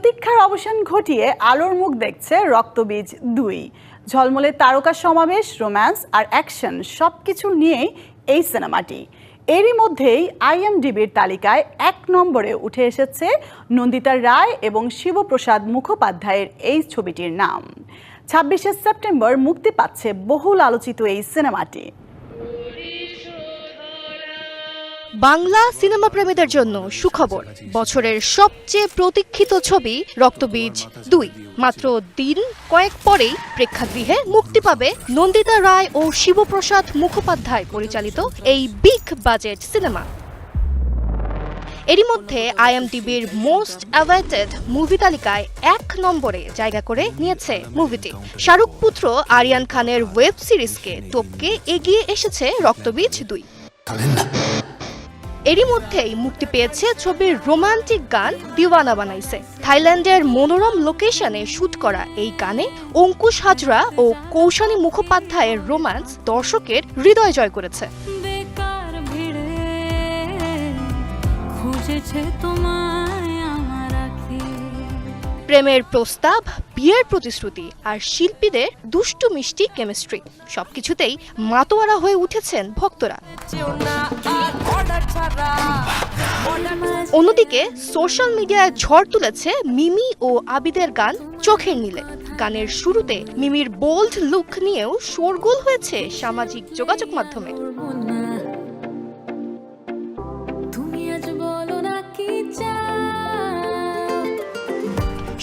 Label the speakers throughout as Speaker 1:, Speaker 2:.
Speaker 1: প্রতীক্ষার অবসান ঘটিয়ে আলোর মুখ দেখছে রক্তবীজ দুই। ঝলমলে তারকা সমাবেশ, রোম্যান্স আর অ্যাকশন সব কিছু নিয়েই এই সিনেমাটি। এরই মধ্যেই আইএমডিবির তালিকায় এক নম্বরে উঠে এসেছে নন্দিতা রায় এবং শিবপ্রসাদ মুখোপাধ্যায়ের এই ছবিটির নাম। ছাব্বিশে সেপ্টেম্বর মুক্তি পাচ্ছে বহুল আলোচিত এই সিনেমাটি।
Speaker 2: বাংলা সিনেমা প্রেমীদের জন্য সুখবর। বছরের সবচেয়ে প্রতীক্ষিত ছবি রক্তবীজ দুই। মাত্র দিন কয়েক পরেই প্রেক্ষাগৃহে মুক্তি পাবে নন্দিতা রায় ও শিবপ্রসাদ মুখোপাধ্যায় পরিচালিত এই বিগ বাজেট সিনেমা। এরই মধ্যে আইএমটিভির মোস্ট অ্যাওয়েটেড মুভি তালিকায় এক নম্বরে জায়গা করে নিয়েছে মুভিটি। শাহরুখ পুত্র আরিয়ান খানের ওয়েব সিরিজকে টপকে এগিয়ে এসেছে রক্তবীজ দুই। এরই মধ্যেই মুক্তি পেয়েছে ছবির রোমান্টিক গান দিওয়ানা বানাইছে। থাইল্যান্ডের মনোরম লোকেশনে শ্যুট করা এই গানে অঙ্কুশ হাজরা ও কৌশানী মুখোপাধ্যায়ের রোমান্স দর্শকের হৃদয় জয় করেছে।
Speaker 3: বেকার
Speaker 2: প্রেমের প্রস্তাব, বিয়ের প্রতিশ্রুতি আর শিল্পীদের দুষ্টু মিষ্টি কেমিস্ট্রি, সবকিছুতেই মাতোয়ারা হয়ে উঠেছেন ভক্তরা। অন্যদিকে সোশ্যাল মিডিয়ায় ঝড় তুলেছে মিমি ও আবিদের গান চোখের নীলে। গানের শুরুতে মিমির বোল্ড লুক নিয়েও শোরগোল হয়েছে সামাজিক যোগাযোগ মাধ্যমে।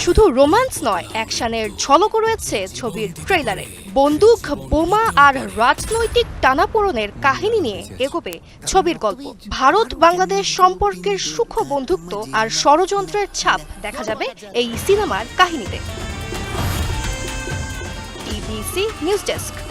Speaker 2: শুধু রোমান্স নয়, অ্যাকশনের ঝলকও রয়েছে ছবির ট্রেলারে বন্দুক, বোমা আর রাজনৈতিক টানাপোড়নের কাহিনী নিয়ে এগোবে ছবির গল্প। ভারত বাংলাদেশ সম্পর্কের সূক্ষ্ম বন্ধুত্ব আর ষড়যন্ত্রের ছাপ দেখা যাবে এই সিনেমার কাহিনীতে। EBC news desk.